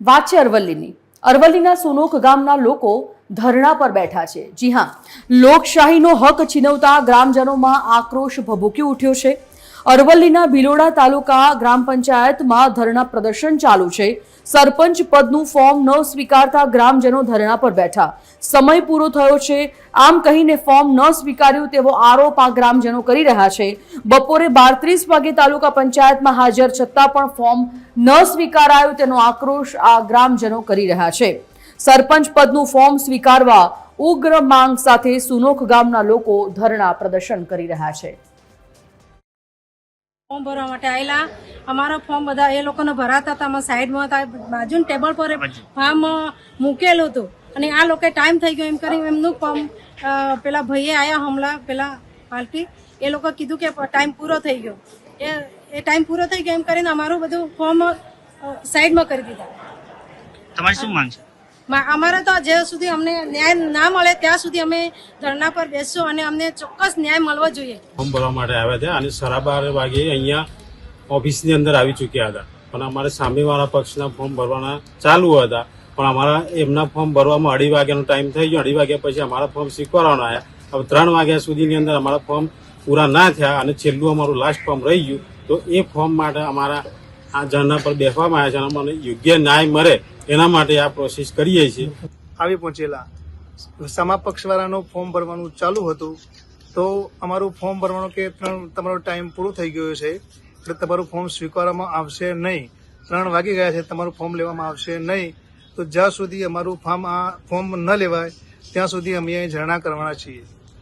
વાત છે અરવલ્લીની. અરવલ્લીના સુનોક ગામના લોકો ધરણા પર બેઠા છે. જી હા, લોકશાહીનો હક છીનવતા ગ્રામજનોમાં આક્રોશ ભભૂકી ઉઠ્યો છે. અરવલ્લીના ભિલોડા તાલુકા ગ્રામ પંચાયતમાં ધરણા પ્રદર્શન ચાલુ છે. સરપંચ પદનું ફોર્મ ન સ્વીકારતા ગ્રામજનો ધરણા પર બેઠા. સમય પૂરો થયો છે. આમ કહીને ફોર્મ ન સ્વીકાર્યું તેવો આરોપ આ ગ્રામજનો કરી રહ્યા છે. બપોરે બાર વાગે તાલુકા પંચાયતમાં હાજર છતાં પણ ફોર્મ ન સ્વીકારાયું તેનો આક્રોશ આ ગ્રામજનો કરી રહ્યા છે. સરપંચ પદનું ફોર્મ સ્વીકારવા ઉગ્ર માંગ સાથે સુનોખ ગામના લોકો ધરણા પ્રદર્શન કરી રહ્યા છે. ફોર્મ ભરવા માટે આવેલા અમારો ફોર્મ બધા એ લોકોને ભરાતા હતા. અમે સાઈડમાં હતા. બાજુ ટેબલ પર ફોર્મ મૂકેલું હતું. અને આ લોકો ટાઈમ થઈ ગયો એમ કરી એમનું ફોર્મ પેલા ભાઈએ આવ્યા હમણાં પેલા પાલટી. એ લોકો કીધું કે ટાઈમ પૂરો થઈ ગયો. એ એ ટાઈમ પૂરો થઈ ગયો એમ કરીને અમારું બધું ફોર્મ સાઈડમાં કરી દીધા. તમારી શું માંગ છે? અમારે તો જ્યાં સુધી અમને ન્યાય ના મળે, ત્યાં સુધી અમે ધરણા પર બેસશું અને અમને ચોક્કસ ન્યાય મળવો જોઈએ. ફોર્મ ભરવા માટે આવ્યા હતા અને સાડા બાર વાગે અહીંયા ઓફિસની અંદર આવી ચૂક્યા હતા. પણ અમારે સામેવાળા પક્ષના ફોર્મ ભરવાના ચાલુ હતા. પણ અમારા એમના ફોર્મ ભરવામાં અઢી વાગ્યાનો ટાઈમ થઈ ગયો. અઢી વાગ્યા પછી અમારા ફોર્મ સ્વીકારવાના આવ્યા. હવે ત્રણ વાગ્યા સુધીની અંદર અમારા ફોર્મ પૂરા ના થયા અને છેલ્લું અમારું લાસ્ટ ફોર્મ રહી ગયું. તો એ ફોર્મ માટે અમારા આ ધરણા પર બેસવામાં આવ્યા છે અને અમને યોગ્ય ન્યાય મળે એના માટે આ પ્રોસેસ કરીએ છીએ. આવી પહોંચેલા સમા પક્ષવાળાનું ફોર્મ ભરવાનું ચાલુ હતું. તો અમારું ફોર્મ ભરવાનું કે ત્રણ તમારો ટાઈમ પૂરો થઈ ગયો છે. એટલે તમારું ફોર્મ સ્વીકારવામાં આવશે નહીં. ત્રણ વાગી ગયા છે, તમારું ફોર્મ લેવામાં આવશે નહીં. તો જ્યાં સુધી અમારું ફોર્મ આ ફોર્મ ન લેવાય, ત્યાં સુધી અમે અહીં ધરણા કરવાના છીએ.